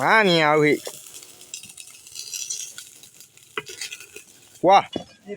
ငါမြင်အောင်ဟိဝါပြေး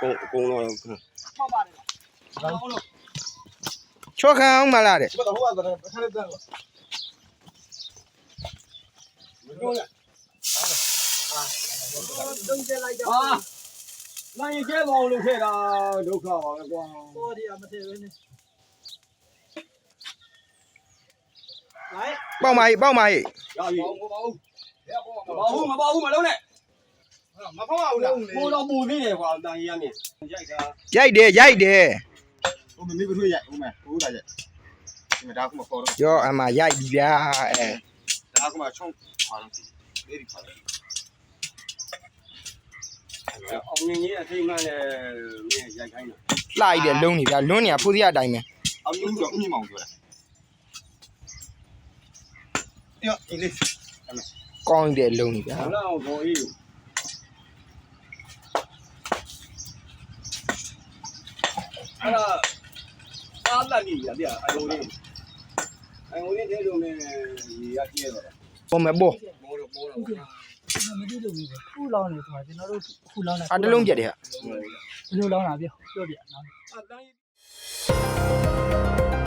ကုန်းကုန်းတော့ပေါက်ပါတယ်လောင်းလို့ချောခံအောင်မလားတဲ့ဘာတော့ဟိုကတော့ခဏတည်းမလို့ရတုံးတက်လိုက်တော့ဟာနိုင်ရင်ကျဲပါအောင်လုပ်ခဲ့တာဒုက္ခပါပဲကွာပေါ်ဒီအမသေးပဲနဲ့လိုက်ပေါက်မဟိပေါက်မဟိရပြီမပါဘူးမပါဘူးမပါဘူးမလုံးနဲ့ မဖောက်အောင်လားပိုးတော့ပူသေးတယ်ကွာတန်ကြီးရမြင်ရိုက်တာရိုက်တယ်ရိုက်တယ်ဟိုမမေဘထွေးရိုက်ဦးမယ်ဟိုလာရိုက်ဒီမှာဒါကမှခေါ်တော့ရောအမရိုက်ပြီဗျာအဲဒါကမှချုံခွာတော့ဒီဒီခွာတော့အောင်မြင်ကြီးအထိတ်မှန်းနဲ့မင်းရိုက်ခိုင်းတာလှလိုက်တယ်လုံးနေဗျာလွန်းနေရဖိုးစရအတိုင်းပဲအောင်မြင်တော့အမြင်မောင်ပြောတာယောအင်္ဂလိပ်ကောင်းတယ်လုံးနေဗျာဘလောက်ဘောအေး အဲ့ဒါအားတတ်ပြီဗျာအယုံလေးအယုံလေးတဲလို့မင်းရေရကျဲတော့ပေါ်မယ်ပေါ်မိုးတော့မိုးတော့မသိလို့ဘူးခုလောင်းနေဆိုကျွန်တော်တို့ခုလောင်းတာအတလုံးပြတ်တယ်ဟာဘယ်လိုလောင်းတာပြောပြောပြနော်အတန်း